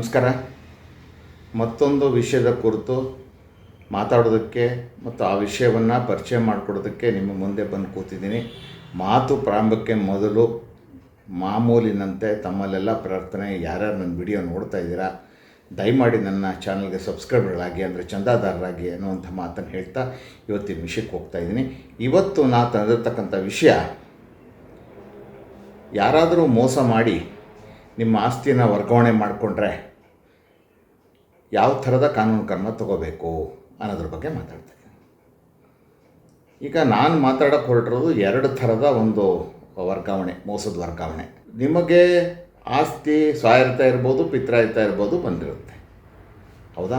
ನಮಸ್ಕಾರ. ಮತ್ತೊಂದು ವಿಷಯದ ಕುರಿತು ಮಾತಾಡೋದಕ್ಕೆ ಮತ್ತು ಆ ವಿಷಯವನ್ನು ಪರಿಚಯ ಮಾಡಿಕೊಡೋದಕ್ಕೆ ನಿಮ್ಮ ಮುಂದೆ ಬಂದು ಕೂತಿದ್ದೀನಿ. ಮಾತು ಪ್ರಾರಂಭಕ್ಕೆ ಮೊದಲು ಮಾಮೂಲಿನಂತೆ ತಮ್ಮಲ್ಲೆಲ್ಲ ಪ್ರಾರ್ಥನೆ, ಯಾರ್ಯಾರು ನನ್ನ ವಿಡಿಯೋ ನೋಡ್ತಾ ಇದ್ದೀರಾ, ದಯಮಾಡಿ ನನ್ನ ಚಾನಲ್ಗೆ ಸಬ್ಸ್ಕ್ರೈಬರ್ಗಳಾಗಿ ಅಂದರೆ ಚಂದಾದಾರರಾಗಿ ಅನ್ನುವಂಥ ಮಾತನ್ನು ಹೇಳ್ತಾ ಇವತ್ತಿನ ವಿಷಯಕ್ಕೆ ಹೋಗ್ತಾ ಇದ್ದೀನಿ. ಇವತ್ತು ನಾ ತಂದಿರ್ತಕ್ಕಂಥ ವಿಷಯ, ಯಾರಾದರೂ ಮೋಸ ಮಾಡಿ ನಿಮ್ಮ ಆಸ್ತಿಯನ್ನು ವರ್ಗಾವಣೆ ಮಾಡಿಕೊಂಡ್ರೆ ಯಾವ ಥರದ ಕಾನೂನು ಕ್ರಮ ತಗೋಬೇಕು ಅನ್ನೋದ್ರ ಬಗ್ಗೆ ಮಾತಾಡ್ತೀನಿ. ಈಗ ನಾನು ಮಾತಾಡೋಕ್ಕೆ ಹೊರಟಿರೋದು ಎರಡು ಥರದ ಒಂದು ವರ್ಗಾವಣೆ, ಮೋಸದ ವರ್ಗಾವಣೆ. ನಿಮಗೆ ಆಸ್ತಿ, ಸ್ವಾಯತ್ತ ಇರ್ಬೋದು, ಪಿತ್ರಾಯತ ಇರ್ಬೋದು ಬಂದಿರುತ್ತೆ. ಹೌದಾ?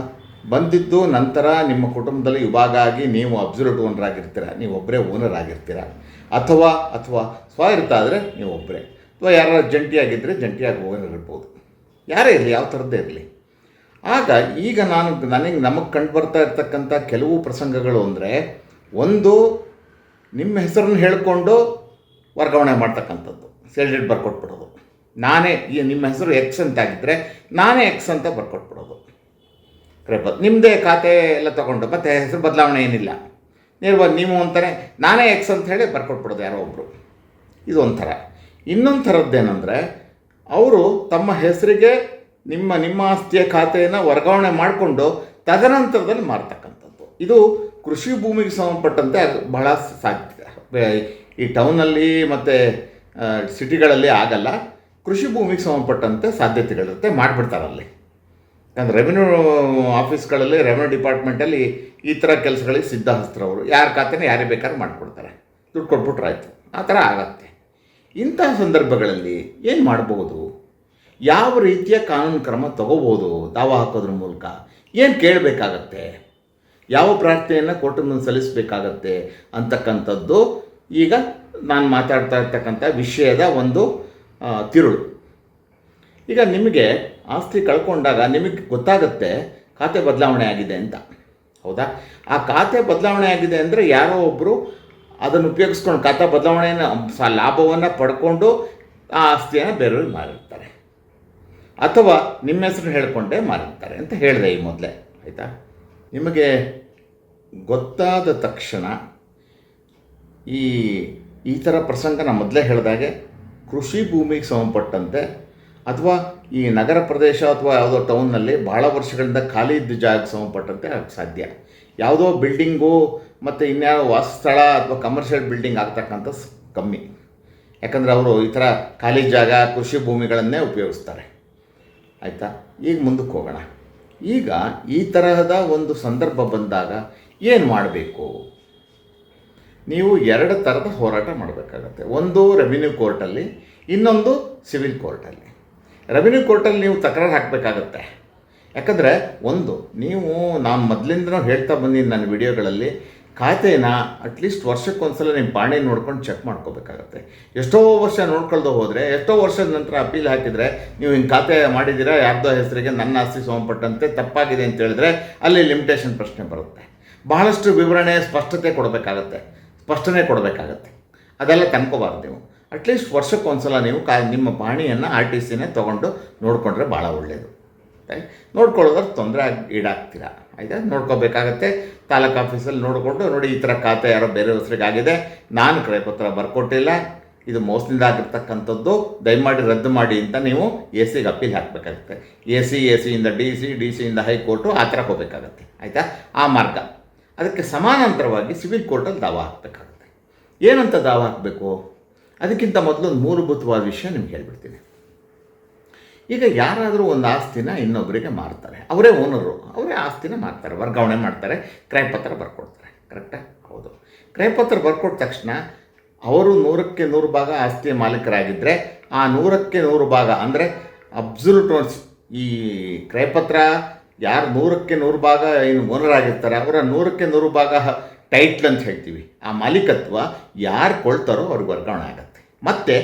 ಬಂದಿದ್ದು ನಂತರ ನಿಮ್ಮ ಕುಟುಂಬದಲ್ಲಿ ಆಗಿ ನೀವು ಅಬ್ಸಲ್ಯೂಟ್ ಓನರ್ ಆಗಿರ್ತೀರ? ನೀವು ಒಬ್ಬರೇ ಓನರ್ ಆಗಿರ್ತೀರ? ಅಥವಾ ಅಥವಾ ಸ್ವಾಯತ್ತ ಆದರೆ ನೀವು ಒಬ್ಬರೇ ಅಥವಾ ಯಾರು ಜಂಟಿಯಾಗಿದ್ದರೆ ಜಂಟಿಯಾಗಿ ಓನರ್ ಇರ್ಬೋದು. ಯಾರೇ ಇರಲಿ, ಯಾವ ಥರದ್ದೇ ಇರಲಿ. ಆಗ ಈಗ ನಾನು ನನಗೆ ನಮಗೆ ಕಂಡು ಬರ್ತಾ ಇರ್ತಕ್ಕಂಥ ಕೆಲವು ಪ್ರಸಂಗಗಳು ಅಂದರೆ ಒಂದು ನಿಮ್ಮ ಹೆಸರನ್ನು ಹೇಳಿಕೊಂಡು ವರ್ಗಾವಣೆ ಮಾಡ್ತಕ್ಕಂಥದ್ದು. ಸೆಲ್ಡೇಟ್ ಬರ್ಕೊಟ್ಬಿಡೋದು. ನಾನೇ ಈ ನಿಮ್ಮ ಹೆಸರು ಎಕ್ಸ್ ಅಂತ ಆಗಿದ್ದರೆ ನಾನೇ ಎಕ್ಸ್ ಅಂತ ಬರ್ಕೊಟ್ಬಿಡೋದು. ಕರೆಕ್ಟ್ ನಿಮ್ಮದೇ ಖಾತೆ ಎಲ್ಲ ತೊಗೊಂಡು, ಮತ್ತೆ ಹೆಸರು ಬದಲಾವಣೆ ಏನಿಲ್ಲ. ನೀವು ನೀವು ಅಂತಾನೆ ನಾನೇ ಎಕ್ಸ್ ಅಂತ ಹೇಳಿ ಬರ್ಕೊಟ್ಬಿಡೋದು ಯಾರೋ ಒಬ್ಬರು ಇದು ಒಂಥರ ಇನ್ನೊಂದು ಥರದ್ದೇನೆಂದರೆ, ಅವರು ತಮ್ಮ ಹೆಸರಿಗೆ ನಿಮ್ಮ ನಿಮ್ಮ ಆಸ್ತಿಯ ಖಾತೆಯನ್ನು ವರ್ಗಾವಣೆ ಮಾಡಿಕೊಂಡು ತದನಂತರದಲ್ಲಿ ಮಾರ್ತಕ್ಕಂಥದ್ದು. ಇದು ಕೃಷಿ ಭೂಮಿಗೆ ಸಂಬಂಧಪಟ್ಟಂತೆ ಅದು ಬಹಳ ಸಾಧ್ಯ ಈ ಟೌನಲ್ಲಿ ಮತ್ತು ಸಿಟಿಗಳಲ್ಲಿ ಆಗಲ್ಲ. ಕೃಷಿ ಭೂಮಿಗೆ ಸಂಬಂಧಪಟ್ಟಂತೆ ಸಾಧ್ಯತೆಗಳಿರುತ್ತೆ ಮಾಡಿಬಿಡ್ತಾರಲ್ಲಿ ಯಾಕಂದ್ರೆ ರೆವಿನ್ಯೂ ಆಫೀಸ್ಗಳಲ್ಲಿ, ರೆವಿನ್ಯೂ ಡಿಪಾರ್ಟ್ಮೆಂಟಲ್ಲಿ ಈ ಥರ ಕೆಲಸಗಳಿಗೆ ಸಿದ್ಧಹಸ್ತರವರು ಯಾರ ಖಾತೆನ ಯಾರಿಗೆ ಬೇಕಾದ್ರೂ ಮಾಡಿಕೊಡ್ತಾರೆ. ದುಡ್ಡು ಕೊಟ್ಬಿಟ್ರೆ ಆಯಿತು. ಆ ಥರ ಆಗತ್ತೆ. ಇಂತಹ ಸಂದರ್ಭಗಳಲ್ಲಿ ಏನು ಮಾಡ್ಬೋದು? ಯಾವ ರೀತಿಯ ಕಾನೂನು ಕ್ರಮ ತಗೋಬೋದು, ದಾವ ಹಾಕೋದ್ರ ಮೂಲಕ? ಏನು ಕೇಳಬೇಕಾಗತ್ತೆ? ಯಾವ ಪ್ರಾರ್ಥನೆಯನ್ನು ಕೋರ್ಟಿನ ಸಲ್ಲಿಸಬೇಕಾಗತ್ತೆ ಅಂತಕ್ಕಂಥದ್ದು ಈಗ ನಾನು ಮಾತಾಡ್ತಾ ಇರ್ತಕ್ಕಂಥ ವಿಷಯದ ಒಂದು ತಿರುಳು. ಈಗ ನಿಮಗೆ ಆಸ್ತಿ ಕಳ್ಕೊಂಡಾಗ ನಿಮಗೆ ಗೊತ್ತಾಗುತ್ತೆ ಖಾತೆ ಬದಲಾವಣೆ ಆಗಿದೆ ಅಂತ. ಹೌದಾ? ಆ ಖಾತೆ ಬದಲಾವಣೆ ಆಗಿದೆ ಅಂದರೆ ಯಾರೋ ಒಬ್ಬರು ಅದನ್ನು ಉಪಯೋಗಿಸ್ಕೊಂಡು ಖಾತೆ ಬದಲಾವಣೆಯನ್ನು ಲಾಭವನ್ನು ಪಡ್ಕೊಂಡು ಆ ಆಸ್ತಿಯನ್ನು ಬೇರೆಯವ್ರಿಗೆ ಮಾರಿರ್ತಾರೆ. ಅಥವಾ ನಿಮ್ಮ ಹೆಸರು ಹೇಳ್ಕೊಂಡೇ ಮಾರ್ತಾರೆ ಅಂತ ಹೇಳಿದೆ ಈ ಮೊದಲೇ, ಆಯಿತಾ? ನಿಮಗೆ ಗೊತ್ತಾದ ತಕ್ಷಣ ಈ ಈ ಥರ ಪ್ರಸಂಗ ನಾನು ಮೊದಲೇ ಹೇಳಿದಾಗೆ ಕೃಷಿ ಭೂಮಿಗೆ ಸಂಬಂಧಪಟ್ಟಂತೆ ಅಥವಾ ಈ ನಗರ ಪ್ರದೇಶ ಅಥವಾ ಯಾವುದೋ ಟೌನ್ನಲ್ಲಿ ಭಾಳ ವರ್ಷಗಳಿಂದ ಖಾಲಿ ಇದ್ದ ಜಾಗಕ್ಕೆ ಸಂಬಂಧಪಟ್ಟಂತೆ ಸಾಧ್ಯ. ಯಾವುದೋ ಬಿಲ್ಡಿಂಗು ಮತ್ತು ಇನ್ಯಾವ ವಾಸಸ್ಥಳ ಅಥವಾ ಕಮರ್ಷಿಯಲ್ ಬಿಲ್ಡಿಂಗ್ ಆಗ್ತಕ್ಕಂಥ ಕಮ್ಮಿ. ಯಾಕಂದರೆ ಅವರು ಈ ಥರ ಖಾಲಿ ಜಾಗ, ಕೃಷಿ ಭೂಮಿಗಳನ್ನೇ ಉಪಯೋಗಿಸ್ತಾರೆ. ಆಯಿತಾ? ಈಗ ಮುಂದಕ್ಕೆ ಹೋಗೋಣ. ಈಗ ಈ ತರಹದ ಒಂದು ಸಂದರ್ಭ ಬಂದಾಗ ಏನು ಮಾಡಬೇಕು? ನೀವು ಎರಡು ಥರದ ಹೋರಾಟ ಮಾಡಬೇಕಾಗತ್ತೆ. ಒಂದು ರೆವಿನ್ಯೂ ಕೋರ್ಟಲ್ಲಿ ಇನ್ನೊಂದು ಸಿವಿಲ್ ಕೋರ್ಟಲ್ಲಿ ರೆವಿನ್ಯೂ ಕೋರ್ಟಲ್ಲಿ ನೀವು ತಕರಾರು ಹಾಕಬೇಕಾಗತ್ತೆ. ಯಾಕಂದರೆ, ಒಂದು, ನೀವು ನಾನು ಮೊದಲಿಂದನೂ ಹೇಳ್ತಾ ಬಂದಿದ್ದೀನಿ ನನ್ನ ವಿಡಿಯೋಗಳಲ್ಲಿ ಖಾತೆನ ಅಟ್ಲೀಸ್ಟ್ ವರ್ಷಕ್ಕೊಂದ್ಸಲ ನಿಮ್ಮ ಬಾಣೆ ನೋಡ್ಕೊಂಡು ಚೆಕ್ ಮಾಡ್ಕೋಬೇಕಾಗತ್ತೆ. ಎಷ್ಟೋ ವರ್ಷ ನೋಡ್ಕೊಳ್ದು ಹೋದರೆ, ಎಷ್ಟೋ ವರ್ಷದ ನಂತರ ಅಪೀಲ್ ಹಾಕಿದರೆ, ನೀವು ಹಿಂಗೆ ಖಾತೆ ಮಾಡಿದ್ದೀರಾ ಯಾರ್ದೋ ಹೆಸರಿಗೆ ನನ್ನ ಆಸ್ತಿ ಸೋಮಪಟ್ಟಂತೆ ತಪ್ಪಾಗಿದೆ ಅಂತ ಹೇಳಿದ್ರೆ ಅಲ್ಲಿ ಲಿಮಿಟೇಷನ್ ಪ್ರಶ್ನೆ ಬರುತ್ತೆ. ಬಹಳಷ್ಟು ವಿವರಣೆ ಸ್ಪಷ್ಟತೆ ಕೊಡಬೇಕಾಗತ್ತೆ. ಸ್ಪಷ್ಟನೆ ಕೊಡಬೇಕಾಗತ್ತೆ. ಅದೆಲ್ಲ ತಂದ್ಕೋಬಾರ್ದು ನೀವು. ಅಟ್ಲೀಸ್ಟ್ ವರ್ಷಕ್ಕೊಂದ್ಸಲ ನೀವು ಕಾ, ನಿಮ್ಮ ಬಾಣಿಯನ್ನು ಆರ್ ಟಿ ಸಿನೇ ತೊಗೊಂಡು ನೋಡಿಕೊಂಡ್ರೆ ಭಾಳ ಒಳ್ಳೆಯದು ನೋಡ್ಕೊಳ್ಳೋದ್ರ ತೊಂದರೆ ಆಗಿ, ಈಡಾಗ್ತೀರಾ? ಆಯಿತಾ ನೋಡ್ಕೋಬೇಕಾಗತ್ತೆ. ತಾಲೂಕು ಆಫೀಸಲ್ಲಿ ನೋಡಿಕೊಂಡು ನೋಡಿ ಈ ಥರ ಖಾತೆ ಯಾರೋ ಬೇರೆ ಹೆಸರಿಗೆ ಆಗಿದೆ. ನಾನು ಕ್ರಯಪತ್ರ ಬರ್ಕೊಟ್ಟಿಲ್ಲ. ಇದು ಮೋಸದಿಂದ ಆಗಿರ್ತಕ್ಕಂಥದ್ದು. ದಯಮಾಡಿ ರದ್ದು ಮಾಡಿ ಅಂತ ನೀವು ಎ ಸಿಗೆ ಅಪೀಲ್ ಹಾಕಬೇಕಾಗುತ್ತೆ. ಎ ಸಿ, ಎ ಸಿಯಿಂದ ಡಿ ಸಿ, ಡಿ ಸಿಯಿಂದ ಹೈಕೋರ್ಟು ಆ ಥರ ಹೋಗಬೇಕಾಗತ್ತೆ. ಆಯಿತಾ? ಆ ಮಾರ್ಗ. ಅದಕ್ಕೆ ಸಮಾನಾಂತರವಾಗಿ ಸಿವಿಲ್ ಕೋರ್ಟಲ್ಲಿ ದಾವ ಹಾಕಬೇಕಾಗುತ್ತೆ. ಏನಂತ ದಾವ ಹಾಕಬೇಕು? ಅದಕ್ಕಿಂತ ಮೊದಲು ಒಂದು ಮೂಲಭೂತವಾದ ವಿಷಯ ನಿಮ್ಗೆ ಹೇಳ್ಬಿಡ್ತೀನಿ. ಈಗ ಯಾರಾದರೂ ಒಂದು ಆಸ್ತಿನ ಇನ್ನೊಬ್ಬರಿಗೆ ಮಾರ್ತಾರೆ. ಅವರೇ ಓನರು ಅವರೇ ಆಸ್ತಿನ ಮಾರ್ತಾರೆ, ವರ್ಗಾವಣೆ ಮಾಡ್ತಾರೆ, ಕ್ರಯಪತ್ರ ಬರ್ಕೊಡ್ತಾರೆ. ಕರೆಕ್ಟಾ ಹೌದು. ಕ್ರಯಪತ್ರ ಬರ್ಕೊಟ್ಟ ತಕ್ಷಣ ಅವರು ನೂರಕ್ಕೆ ನೂರು ಭಾಗ ಆಸ್ತಿಯ ಮಾಲೀಕರಾಗಿದ್ದರೆ ಆ ನೂರಕ್ಕೆ ನೂರು ಭಾಗ ಅಂದರೆ ಅಬ್ಸಲ್ಯೂಟ್ ಓನ್ಸ್ ಈ ಕ್ರಯಪತ್ರ ಯಾರು ನೂರಕ್ಕೆ ನೂರು ಭಾಗ ಏನು ಓನರ್ ಆಗಿರ್ತಾರೆ, ಅವರ ನೂರಕ್ಕೆ ನೂರು ಭಾಗ ಟೈಟ್ಲ್ ಅಂತ ಹೇಳ್ತೀವಿ. ಆ ಮಾಲೀಕತ್ವ ಯಾರು ಕೊಳ್ತಾರೋ ಅವ್ರಿಗೆ ವರ್ಗಾವಣೆ ಆಗುತ್ತೆ. ಮತ್ತು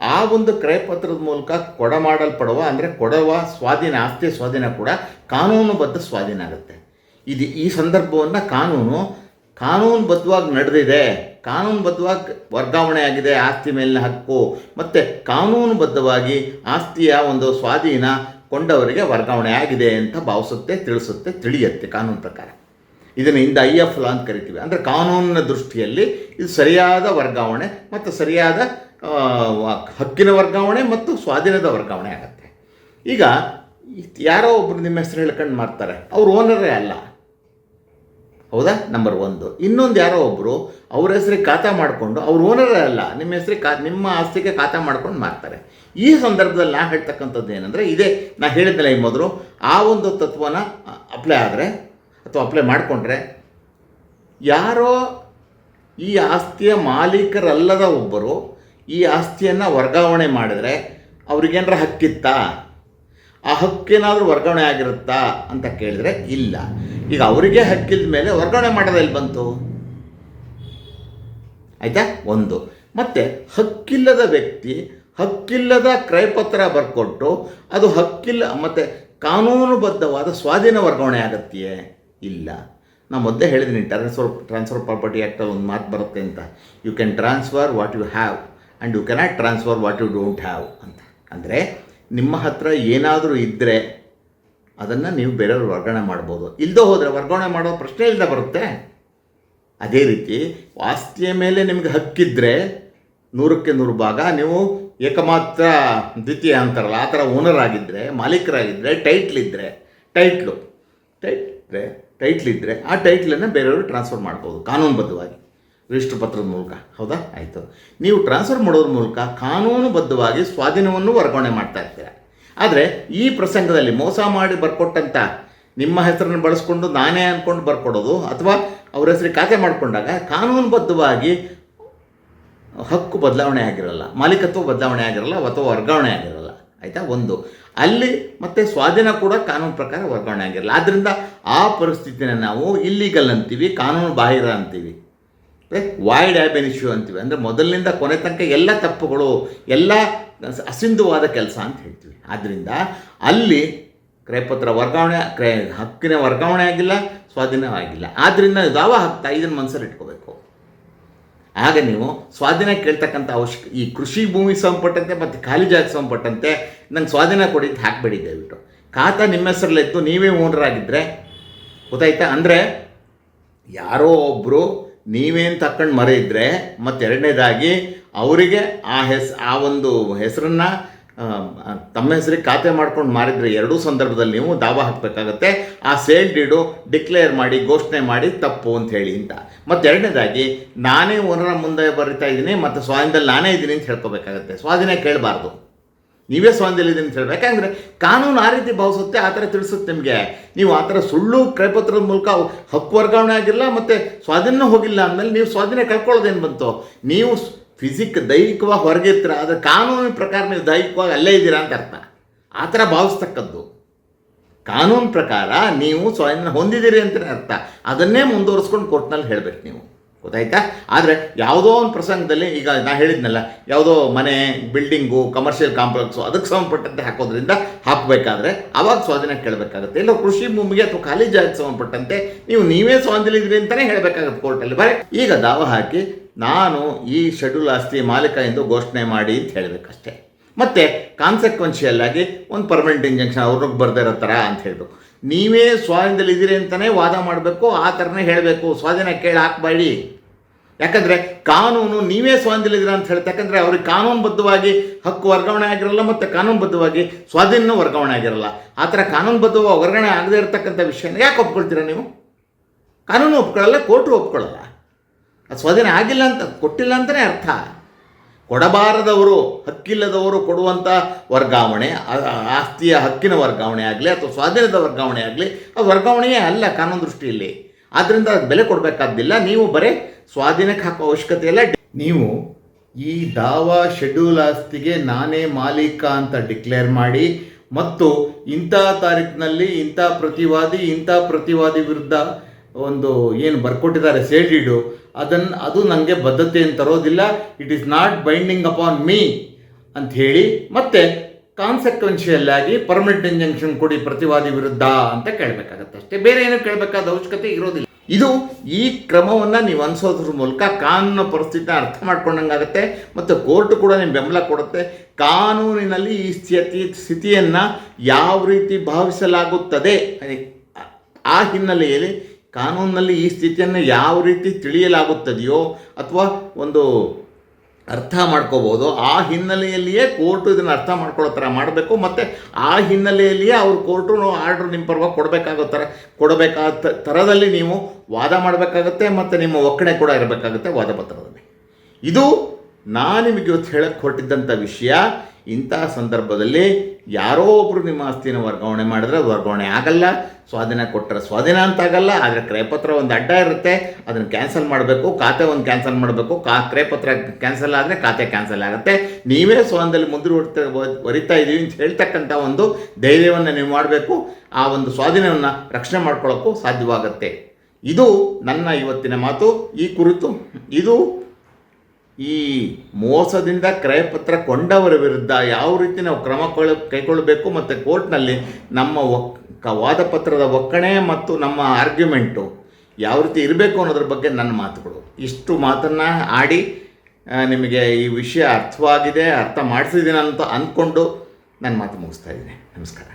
ಆ ಒಂದು ಕ್ರಯಪತ್ರದ ಮೂಲಕ ಕೊಡ ಮಾಡಲ್ಪಡುವ, ಅಂದರೆ ಕೊಡುವ ಸ್ವಾಧೀನ ಆಸ್ತಿ ಸ್ವಾಧೀನ ಕೂಡ ಕಾನೂನುಬದ್ಧ ಸ್ವಾಧೀನ ಆಗುತ್ತೆ. ಇದು ಈ ಸಂದರ್ಭವನ್ನು ಕಾನೂನು ಕಾನೂನುಬದ್ಧವಾಗಿ ನಡೆದಿದೆ, ಕಾನೂನುಬದ್ಧವಾಗಿ ವರ್ಗಾವಣೆ ಆಗಿದೆ, ಆಸ್ತಿ ಮೇಲಿನ ಹಕ್ಕು, ಮತ್ತು ಕಾನೂನುಬದ್ಧವಾಗಿ ಆಸ್ತಿಯ ಒಂದು ಸ್ವಾಧೀನ ಕೊಂಡವರಿಗೆ ವರ್ಗಾವಣೆ ಆಗಿದೆ ಅಂತ ಭಾವಿಸುತ್ತೆ, ತಿಳಿಸುತ್ತೆ, ತಿಳಿಯುತ್ತೆ ಕಾನೂನು ಪ್ರಕಾರ. ಇದನ್ನು ಇಂದ ಐ ಎಫ್ ಲಾ ಅಂತ ಕರಿತೀವಿ. ಅಂದರೆ ಕಾನೂನಿನ ದೃಷ್ಟಿಯಲ್ಲಿ ಇದು ಸರಿಯಾದ ವರ್ಗಾವಣೆ ಮತ್ತು ಸರಿಯಾದ ಹಕ್ಕಿನ ವರ್ಗಾವಣೆ ಮತ್ತು ಸ್ವಾಧೀನದ ವರ್ಗಾವಣೆ ಆಗುತ್ತೆ. ಈಗ ಯಾರೋ ಒಬ್ಬರು ನಿಮ್ಮ ಹೆಸರು ಹೇಳ್ಕೊಂಡು ಮಾಡ್ತಾರೆ, ಅವ್ರು ಓನರೇ ಅಲ್ಲ. ಹೌದಾ? ನಂಬರ್ ಒಂದು. ಇನ್ನೊಂದು ಯಾರೋ ಒಬ್ಬರು ಅವ್ರ ಹೆಸರಿಗೆ ಖಾತಾ ಮಾಡಿಕೊಂಡು, ಅವ್ರ ಓನರೇ ಅಲ್ಲ, ನಿಮ್ಮ ಹೆಸರಿಗೆ ಕಾ ನಿಮ್ಮ ಆಸ್ತಿಗೆ ಖಾತಾ ಮಾಡ್ಕೊಂಡು ಮಾಡ್ತಾರೆ ಈ ಸಂದರ್ಭದಲ್ಲಿ ನಾ ಹೇಳ್ತಕ್ಕಂಥದ್ದು ಏನಂದರೆ, ಇದೇ ನಾ ಹೇಳಿದ್ನಲ್ಲ ಈ ಮೊದಲು, ಆ ಒಂದು ತತ್ವನ ಅಪ್ಲೈ ಆದರೆ ಅಥವಾ ಅಪ್ಲೈ ಮಾಡಿಕೊಂಡ್ರೆ, ಯಾರೋ ಈ ಆಸ್ತಿಯ ಮಾಲೀಕರಲ್ಲದ ಒಬ್ಬರು ಈ ಆಸ್ತಿಯನ್ನು ವರ್ಗಾವಣೆ ಮಾಡಿದರೆ ಅವ್ರಿಗೇನಾರ ಹಕ್ಕಿತ್ತಾ? ಆ ಹಕ್ಕೇನಾದರೂ ವರ್ಗಾವಣೆ ಆಗಿರುತ್ತಾ ಅಂತ ಕೇಳಿದರೆ ಇಲ್ಲ. ಈಗ ಅವರಿಗೆ ಹಕ್ಕಿದ ಮೇಲೆ ವರ್ಗಾವಣೆ ಮಾಡೋದಲ್ಲಿ ಬಂತು? ಆಯಿತಾ? ಒಂದು. ಮತ್ತು ಹಕ್ಕಿಲ್ಲದ ವ್ಯಕ್ತಿ ಹಕ್ಕಿಲ್ಲದ ಕ್ರಯಪತ್ರ ಬರ್ಕೊಟ್ಟು ಅದು ಹಕ್ಕಿಲ್ಲ ಮತ್ತು ಕಾನೂನುಬದ್ಧವಾದ ಸ್ವಾಧೀನ ವರ್ಗಾವಣೆ ಆಗತ್ತೆಯೇ? ಇಲ್ಲ. ನಾನು ಮೊದಲೇ ಹೇಳಿದ್ದೀನಿ ಟ್ರಾನ್ಸ್ಫರ್ ಟ್ರಾನ್ಸ್ಫರ್ ಪ್ರಾಪರ್ಟಿ ಆ್ಯಕ್ಟಲ್ಲಿ ಒಂದು ಮಾತು ಬರುತ್ತೆ ಅಂತ. You can transfer what you have and you cannot transfer what you don't have ಅಂತ ಅಂದರೆ ನಿಮ್ಮ ಹತ್ರ ಏನಾದರೂ ಇದ್ದರೆ ಅದನ್ನು ನೀವು ಬೇರೆಯವ್ರು ವರ್ಗಾವಣೆ ಮಾಡ್ಬೋದು. ಇಲ್ಲದೆ ಹೋದರೆ ವರ್ಗಾವಣೆ ಮಾಡೋ ಪ್ರಶ್ನೆ ಇಲ್ಲದೆ ಬರುತ್ತೆ. ಅದೇ ರೀತಿ ಆಸ್ತಿಯ ಮೇಲೆ ನಿಮಗೆ ಹಕ್ಕಿದ್ರೆ ನೂರಕ್ಕೆ ನೂರು ಭಾಗ ನೀವು ಏಕಮಾತ್ರ ದ್ವಿತೀಯ ಅಂತಾರಲ್ಲ, ಆ ಥರ ಓನರ್ ಆಗಿದ್ದರೆ ಮಾಲೀಕರಾಗಿದ್ದರೆ ಟೈಟ್ಲ್ ಇದ್ದರೆ ಟೈಟ್ಲು ಟೈಟ್ಲ್ ಇದ್ದರೆ ಆ ಟೈಟ್ಲನ್ನು ಬೇರೆಯವರು ಟ್ರಾನ್ಸ್ಫರ್ ಮಾಡ್ಬೋದು, ಕಾನೂನುಬದ್ಧವಾಗಿ. ರಿಜಿಸ್ಟರ್ ಪತ್ರದ ಮೂಲಕ, ಹೌದಾ? ಆಯಿತು. ನೀವು ಟ್ರಾನ್ಸ್ಫರ್ ಮಾಡೋದ್ರ ಮೂಲಕ ಕಾನೂನುಬದ್ಧವಾಗಿ ಸ್ವಾಧೀನವನ್ನು ವರ್ಗಾವಣೆ ಮಾಡ್ತಾ ಇರ್ತೀರ ಆದರೆ ಈ ಪ್ರಸಂಗದಲ್ಲಿ ಮೋಸ ಮಾಡಿ ಬರ್ಕೊಟ್ಟಂಥ ನಿಮ್ಮ ಹೆಸರನ್ನು ಬಳಸ್ಕೊಂಡು ನಾನೇ ಅಂದ್ಕೊಂಡು ಬರ್ಕೊಡೋದು ಅಥವಾ ಅವ್ರ ಹೆಸರಿಗೆ ಖಾತೆ ಮಾಡಿಕೊಂಡಾಗ ಕಾನೂನುಬದ್ಧವಾಗಿ ಹಕ್ಕು ಬದಲಾವಣೆ ಆಗಿರಲ್ಲ, ಮಾಲೀಕತ್ವ ಬದಲಾವಣೆ ಆಗಿರಲ್ಲ ಅಥವಾ ವರ್ಗಾವಣೆ ಆಗಿರಲ್ಲ, ಆಯಿತಾ? ಒಂದು. ಅಲ್ಲಿ ಮತ್ತೆ ಸ್ವಾಧೀನ ಕೂಡ ಕಾನೂನು ಪ್ರಕಾರ ವರ್ಗಾವಣೆ ಆಗಿರಲ್ಲ. ಆದ್ದರಿಂದ ಆ ಪರಿಸ್ಥಿತಿನ ನಾವು ಇಲ್ಲಿಗಲ್ ಅಂತೀವಿ, ಕಾನೂನು ಬಾಹಿರ ಅಂತೀವಿ. ವಾಯ್ಡ್ ಆ್ಯಬ್ ಎನ್ ಇಶ್ಯೂ ಅಂತೀವಿ. ಅಂದರೆ ಮೊದಲಿನಿಂದ ಕೊನೆ ತನಕ ಎಲ್ಲ ತಪ್ಪುಗಳು, ಎಲ್ಲ ಅಸಿಂಧುವಾದ ಕೆಲಸ ಅಂತ ಹೇಳ್ತೀವಿ. ಆದ್ದರಿಂದ ಅಲ್ಲಿ ಕ್ರಯಪತ್ರ ವರ್ಗಾವಣೆ, ಕ್ರಯ, ಹಕ್ಕಿನ ವರ್ಗಾವಣೆ ಆಗಿಲ್ಲ ಸ್ವಾಧೀನವಾಗಿಲ್ಲ ಆದ್ದರಿಂದ ಯಾವ ಹಕ್ತಾ ಇದನ್ನು ಮನಸ್ಸಲ್ಲಿ ಇಟ್ಕೋಬೇಕು? ಆಗ ನೀವು ಸ್ವಾಧೀನ ಕೇಳ್ತಕ್ಕಂಥ ಅವಶ್ಯಕ, ಈ ಕೃಷಿ ಭೂಮಿ ಸಂಪಟ್ಟಂತೆ ಮತ್ತು ಖಾಲಿ ಜಾಗ ಸಂಪಟ್ಟಂತೆ ನಂಗೆ ಸ್ವಾಧೀನ ಕೊಡಿ ಅಂತ ಹಾಕಬೇಡಿ ದಯವಿಟ್ಟು. ಖಾತಾ ನಿಮ್ಮ ಹೆಸರಲ್ಲಿತ್ತು, ನೀವೇ ಓನರ್ ಆಗಿದ್ದರೆ ಗೊತ್ತಾಯ್ತಾ? ಅಂದರೆ ಯಾರೋ ಒಬ್ಬರು ನೀವೇನು ತಕ್ಕಂಡು ಮರೆ ಇದ್ದರೆ ಮತ್ತು ಎರಡನೇದಾಗಿ ಅವರಿಗೆ ಆ ಹೆಸ್, ಆ ಒಂದು ಹೆಸರನ್ನು ತಮ್ಮ ಹೆಸರಿಗೆ ಖಾತೆ ಮಾಡ್ಕೊಂಡು ಮಾರಿದರೆ ಎರಡೂ ಸಂದರ್ಭದಲ್ಲಿ ನೀವು ದಾವ ಹಾಕಬೇಕಾಗತ್ತೆ. ಆ ಸೇಲ್ ಡೀಡು ಡಿಕ್ಲೇರ್ ಮಾಡಿ, ಘೋಷಣೆ ಮಾಡಿ ತಪ್ಪು ಅಂತ ಹೇಳಿ ಅಂತ. ಮತ್ತು ಎರಡನೇದಾಗಿ ನಾನೇ ಓನರ ಮುಂದೆ ಬರಿತಾ ಇದ್ದೀನಿ, ಮತ್ತು ಸ್ವಾಧೀನದಲ್ಲಿ ನಾನೇ ಇದ್ದೀನಿ ಅಂತ ಹೇಳ್ಕೋಬೇಕಾಗತ್ತೆ. ಸ್ವಾಧೀನ ಕೇಳಬಾರ್ದು. ನೀವೇ ಸ್ವಾಧೀನದಲ್ಲಿದ್ದೀನಿ ಅಂತ ಹೇಳ್ಬೇಕು. ಯಾಕಂದರೆ ಕಾನೂನು ಆ ರೀತಿ ಭಾವಿಸುತ್ತೆ, ಆ ಥರ ತಿಳಿಸುತ್ತೆ ನಿಮಗೆ. ನೀವು ಆ ಥರ ಸುಳ್ಳು ಕ್ರಯಪತ್ರದ ಮೂಲಕ ಹಕ್ಕು ವರ್ಗಾವಣೆ ಆಗಿಲ್ಲ ಮತ್ತು ಸ್ವಾಧೀನ ಹೋಗಿಲ್ಲ ಅಂದಮೇಲೆ ನೀವು ಸ್ವಾಧೀನ ಕಳ್ಕೊಳ್ಳೋದೇನು ಬಂತು? ನೀವು ಫಿಸಿಕ್ ದೈಹಿಕವಾಗಿ ಹೊರಗೆ ಇರ್ತೀರ, ಆದರೆ ಕಾನೂನಿನ ಪ್ರಕಾರ ನೀವು ದೈಹಿಕವಾಗಿ ಅಲ್ಲೇ ಇದ್ದೀರಾ ಅಂತ ಅರ್ಥ. ಆ ಥರ ಭಾವಿಸ್ತಕ್ಕದ್ದು. ಕಾನೂನು ಪ್ರಕಾರ ನೀವು ಸ್ವಾಧೀನ ಹೊಂದಿದ್ದೀರಿ ಅಂತಲೇ ಅರ್ಥ. ಅದನ್ನೇ ಮುಂದುವರಿಸ್ಕೊಂಡು ಕೋರ್ಟ್ನಲ್ಲಿ ಹೇಳಬೇಕು ನೀವು. ಗೊತ್ತಾಯ್ತಾ? ಆದರೆ ಯಾವುದೋ ಒಂದು ಪ್ರಸಂಗದಲ್ಲಿ ಈಗ ನಾ ಹೇಳಿದ್ನಲ್ಲ, ಯಾವುದೋ ಮನೆ ಬಿಲ್ಡಿಂಗು ಕಮರ್ಷಿಯಲ್ ಕಾಂಪ್ಲೆಕ್ಸು ಅದಕ್ಕೆ ಸಂಬಂಧಪಟ್ಟಂತೆ ಹಾಕೋದ್ರಿಂದ ಹಾಕಬೇಕಾದ್ರೆ ಆವಾಗ ಸ್ವಾಧೀನ ಕೇಳಬೇಕಾಗುತ್ತೆ. ಇಲ್ಲ ಕೃಷಿ ಭೂಮಿಗೆ ಅಥವಾ ಖಾಲಿ ಜಾಗಕ್ಕೆ ಸಂಬಂಧಪಟ್ಟಂತೆ ನೀವು ನೀವೇ ಸ್ವಾಧೀನಿದ್ರಿ ಅಂತಲೇ ಹೇಳಬೇಕಾಗುತ್ತೆ ಕೋರ್ಟಲ್ಲಿ ಬರೀ, ಈಗ ದಾವ ಹಾಕಿ ನಾನು ಈ ಶೆಡ್ಯೂಲ್ ಆಸ್ತಿ ಮಾಲೀಕ ಎಂದು ಘೋಷಣೆ ಮಾಡಿ ಅಂತ ಹೇಳಬೇಕಷ್ಟೇ. ಮತ್ತು ಕಾನ್ಸೆಕ್ವೆನ್ಷಿಯಲ್ ಆಗಿ ಒಂದು ಪರ್ಮನೆಂಟ್ ಇಂಜೆಕ್ಷನ್ ಅವ್ರಿಗೆ ಬರ್ದೇ ಇರೋ ಥರ ಅಂತ ಹೇಳಬೇಕು. ನೀವೇ ಸ್ವಾಧೀನದಲ್ಲಿದ್ದೀರಿ ಅಂತಲೇ ವಾದ ಮಾಡಬೇಕು, ಆ ಥರನೇ ಹೇಳಬೇಕು. ಸ್ವಾಧೀನ ಕೇಳಿ ಹಾಕಬೇಡಿ. ಯಾಕಂದರೆ ಕಾನೂನು ನೀವೇ ಸ್ವಾಧೀನದಲ್ಲಿದ್ದೀರ ಅಂತ ಹೇಳ್ತಾ ಯಾಕಂದರೆ ಅವ್ರಿಗೆ ಕಾನೂನುಬದ್ಧವಾಗಿ ಹಕ್ಕು ವರ್ಗಾವಣೆ ಆಗಿರಲ್ಲ ಮತ್ತು ಕಾನೂನುಬದ್ಧವಾಗಿ ಸ್ವಾಧೀನ ವರ್ಗಾವಣೆ ಆಗಿರಲ್ಲ. ಆ ಥರ ಕಾನೂನುಬದ್ಧವಾಗಿ ವರ್ಗಾವಣೆ ಆಗದೇ ಇರತಕ್ಕಂಥ ವಿಷಯನ ಯಾಕೆ ಒಪ್ಕೊಳ್ತೀರ ನೀವು? ಕಾನೂನು ಒಪ್ಕೊಳ್ಳಲ್ಲ, ಕೋರ್ಟು ಒಪ್ಕೊಳ್ಳಲ್ಲ. ಸ್ವಾಧೀನ ಆಗಿಲ್ಲ ಅಂತ, ಕೊಟ್ಟಿಲ್ಲ ಅಂತಲೇ ಅರ್ಥ. ಕೊಡಬಾರದವರು, ಹಕ್ಕಿಲ್ಲದವರು ಕೊಡುವಂಥ ವರ್ಗಾವಣೆ ಆಸ್ತಿಯ ಹಕ್ಕಿನ ವರ್ಗಾವಣೆ ಆಗಲಿ ಅಥವಾ ಸ್ವಾಧೀನದ ವರ್ಗಾವಣೆ ಆಗಲಿ, ಅದು ವರ್ಗಾವಣೆಯೇ ಅಲ್ಲ ಕಾನೂನು ದೃಷ್ಟಿಯಲ್ಲಿ. ಆದ್ದರಿಂದ ಬೆಲೆ ಕೊಡಬೇಕಾದ್ದಿಲ್ಲ. ನೀವು ಬರೀ ಸ್ವಾಧೀನಕ್ಕೆ ಹಾಕೋ ಅವಶ್ಯಕತೆ ಇಲ್ಲ. ನೀವು ಈ ದಾವಾ ಶೆಡ್ಯೂಲ್ ಆಸ್ತಿಗೆ ನಾನೇ ಮಾಲೀಕ ಅಂತ ಡಿಕ್ಲೇರ್ ಮಾಡಿ ಮತ್ತು ಇಂಥ ತಾರೀಕಿನಲ್ಲಿ ಇಂಥ ಪ್ರತಿವಾದಿ ಇಂಥ ಪ್ರತಿವಾದಿ ವಿರುದ್ಧ ಒಂದು ಏನು ಬರ್ಕೊಟ್ಟಿದ್ದಾರೆ ಸೇಡಿಡು ಅದನ್ನು ಅದು ನನಗೆ ಬದ್ಧತೆ ಅಂತ ತರೋದಿಲ್ಲ. It is not binding upon me ಅಂತ ಹೇಳಿ ಮತ್ತೆ ಕಾನ್ಸೆಕ್ವೆನ್ಷಿಯಲ್ ಆಗಿ ಪರ್ಮನೆಂಟ್ ಇಂಜಂಕ್ಷನ್ ಕೊಡಿ ಪ್ರತಿವಾದಿ ವಿರುದ್ಧ ಅಂತ ಕೇಳಬೇಕಾಗತ್ತೆ. ಅಷ್ಟೇ ಬೇರೆ ಏನು ಕೇಳಬೇಕಾದ ಅವಶ್ಯಕತೆ ಇರೋದಿಲ್ಲ. ಇದು ಈ ಕ್ರಮವನ್ನು ನೀವು ಅನ್ಸೋದ್ರ ಮೂಲಕ ಕಾನೂನು ಪರಿಸ್ಥಿತಿನ ಅರ್ಥ ಮಾಡ್ಕೊಂಡಂಗಾಗುತ್ತೆ ಮತ್ತು ಕೋರ್ಟ್ ಕೂಡ ನಿಮ್ಮ ಬೆಂಬಲ ಕೊಡುತ್ತೆ. ಕಾನೂನಿನಲ್ಲಿ ಈ ಸ್ಥಿತಿ, ಸ್ಥಿತಿಯನ್ನು ಯಾವ ರೀತಿ ಭಾವಿಸಲಾಗುತ್ತದೆ? ಆ ಹಿನ್ನೆಲೆಯಲ್ಲಿ ಕಾನೂನಿನಲ್ಲಿ ಈ ಸ್ಥಿತಿಯನ್ನು ಯಾವ ರೀತಿ ತಿಳಿಯಲಾಗುತ್ತದೆಯೋ ಅಥವಾ ಒಂದು ಅರ್ಥ ಮಾಡ್ಕೋಬೋದು ಆ ಹಿನ್ನೆಲೆಯಲ್ಲಿಯೇ ಕೋರ್ಟು ಇದನ್ನು ಅರ್ಥ ಮಾಡ್ಕೊಳ್ಳೋ ಥರ ಮಾಡಬೇಕು, ಮತ್ತು ಆ ಹಿನ್ನೆಲೆಯಲ್ಲಿಯೇ ಅವ್ರು ಕೋರ್ಟು ಆರ್ಡ್ರ್ ನಿಮ್ಮ ಪರವಾಗಿ ಕೊಡಬೇಕಾಗೋ ಥರ ಕೊಡಬೇಕಾದ ಥರದಲ್ಲಿ ನೀವು ವಾದ ಮಾಡಬೇಕಾಗತ್ತೆ, ಮತ್ತು ನಿಮ್ಮ ಒಕ್ಕಣೆ ಕೂಡ ಇರಬೇಕಾಗುತ್ತೆ ವಾದಪತ್ರದಲ್ಲಿ ಇದು ನಾನು ನಿಮಗೆ ಇವತ್ತು ಹೇಳಕ್ಕೆ ಹೊರಟಿದ್ದಂಥ ವಿಷಯ. ಇಂತಹ ಸಂದರ್ಭದಲ್ಲಿ ಯಾರೋ ಒಬ್ಬರು ನಿಮ್ಮ ಆಸ್ತಿನ ವರ್ಗಾವಣೆ ಮಾಡಿದ್ರೆ ವರ್ಗಾವಣೆ ಆಗಲ್ಲ. ಸ್ವಾಧೀನ ಕೊಟ್ಟರೆ ಸ್ವಾಧೀನ ಅಂತ ಆಗಲ್ಲ, ಆದರೆ ಕ್ರಯಪತ್ರ ಒಂದು ಅಡ್ಡ ಇರುತ್ತೆ. ಅದನ್ನು ಕ್ಯಾನ್ಸಲ್ ಮಾಡಬೇಕು, ಖಾತೆ ಒಂದು ಕ್ಯಾನ್ಸಲ್ ಮಾಡಬೇಕು. ಕಾ, ಕ್ರಯಪತ್ರ ಕ್ಯಾನ್ಸಲ್ ಆದರೆ ಖಾತೆ ಕ್ಯಾನ್ಸಲ್ ಆಗುತ್ತೆ. ನೀವೇ ಸ್ವಾಧೀನದಲ್ಲಿ ಮುಂದುವರಿತಾ ವರಿತಾ ಇದ್ದೀವಿ ಅಂತ ಹೇಳ್ತಕ್ಕಂಥ ಒಂದು ಧೈರ್ಯವನ್ನು ನೀವು ಮಾಡಬೇಕು. ಆ ಒಂದು ಸ್ವಾಧೀನವನ್ನು ರಕ್ಷಣೆ ಮಾಡ್ಕೊಳ್ಳೋಕ್ಕೂ ಸಾಧ್ಯವಾಗುತ್ತೆ. ಇದು ನನ್ನ ಇವತ್ತಿನ ಮಾತು. ಈ ಕುರಿತು, ಇದು ಈ ಮೋಸದಿಂದ ಕ್ರಯಪತ್ರ ಕೊಂಡವರ ವಿರುದ್ಧ ಯಾವ ರೀತಿ ನಾವು ಕ್ರಮ ಕೈಗೊಳ್ಳಬೇಕು ಮತ್ತು ಕೋರ್ಟ್ನಲ್ಲಿ ನಮ್ಮ ಒಕ್, ಕ- ವಾದಪತ್ರದ ಒಕ್ಕಣೆ ಮತ್ತು ನಮ್ಮ ಆರ್ಗ್ಯುಮೆಂಟು ಯಾವ ರೀತಿ ಇರಬೇಕು ಅನ್ನೋದ್ರ ಬಗ್ಗೆ ನನ್ನ ಮಾತುಗಳು. ಇಷ್ಟು ಮಾತನ್ನು ಆಡಿ ನಿಮಗೆ ಈ ವಿಷಯ ಅರ್ಥವಾಗಿದೆ, ಅರ್ಥ ಮಾಡಿಸಿದ್ದೀನಿ ಅಂತ ಅಂದ್ಕೊಂಡು ನನ್ನ ಮಾತು ಮುಗಿಸ್ತಾ ಇದ್ದೀನಿ. ನಮಸ್ಕಾರ.